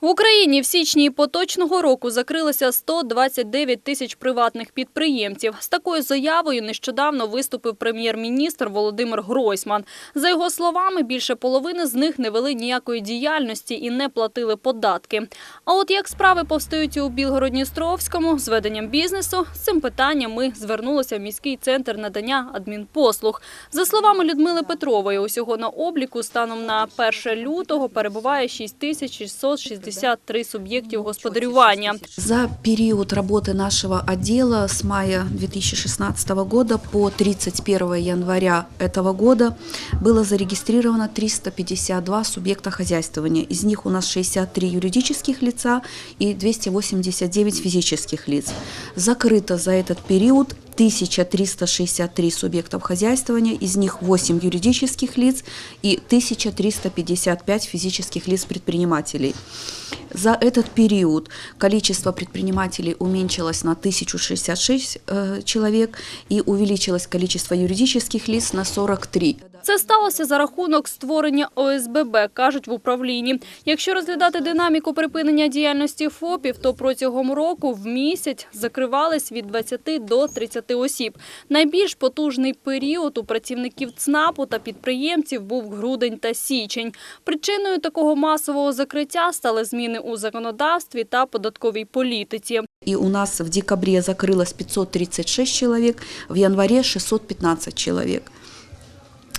В Україні в січні поточного року закрилося 129 тисяч приватних підприємців. З такою заявою нещодавно виступив прем'єр-міністр Володимир Гройсман. За його словами, більше половини з них не вели ніякої діяльності і не платили податки. А от як справи повстають у Білгород-Дністровському з веденням бізнесу, з цим питанням ми звернулися в міський центр надання адмінпослуг. За словами Людмили Петрової, усього на обліку станом на 1 лютого перебуває 6663 суб'єктів господарювання. За период работы нашего отдела с мая 2016 года по 31 января этого года было зарегистрировано 352 субъекта хозяйствования. Из них у нас 63 юридических лица и 289 физических лиц. Закрыто за этот период 1363 субъектов хозяйствования, из них 8 юридических лиц и 1355 физических лиц-предпринимателей. За этот период количество предпринимателей уменьшилось на 1066 э, человек и увеличилось количество юридических лиц на 43. Це сталося за рахунок створення ОСББ, кажуть в управлінні. Якщо розглядати динаміку припинення діяльності ФОПів, то протягом року в місяць закривались від 20 до 30 осіб. Найбільш потужний період у працівників ЦНАПу та підприємців був грудень та січень. Причиною такого масового закриття стали зміни у законодавстві та податковій політиці. И у нас в декабре закрылось 536 человек, в январе 615 человек.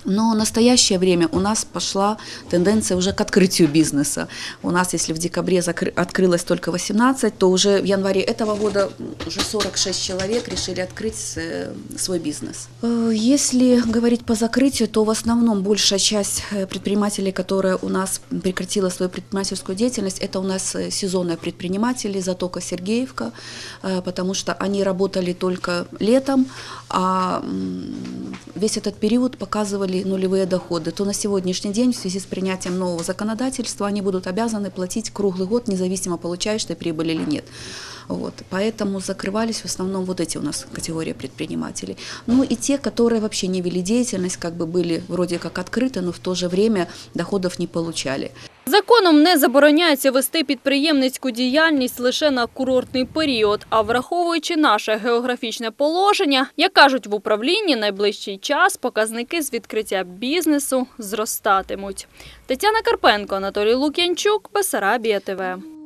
Но в настоящее время у нас пошла тенденция уже к открытию бизнеса. У нас, если в декабре закры- открылось только 18, то уже в январе этого года уже 46 человек решили открыть э, свой бизнес. Э, Если говорить по закрытию, то в основном большая часть э, предпринимателей, которая у нас прекратила свою предпринимательскую деятельность, это у нас э, сезонные предприниматели, Затока Сергеевка, э, потому что они работали только летом, а м, весь этот период показывали нулевые доходы, то на сегодняшний день в связи с принятием нового законодательства они будут обязаны платить круглый год, независимо получаешь ты прибыль или нет. Вот. Поэтому закрывались в основном вот эти у нас категории предпринимателей. Ну и те, которые вообще не вели деятельность, как бы были вроде как открыты, но в то же время доходов не получали. Законом не забороняється вести підприємницьку діяльність лише на курортний період. А враховуючи наше географічне положення, як кажуть в управлінні, найближчий час показники з відкриття бізнесу зростатимуть. Тетяна Карпенко, Анатолій Лук'янчук, Бесарабія ТВ.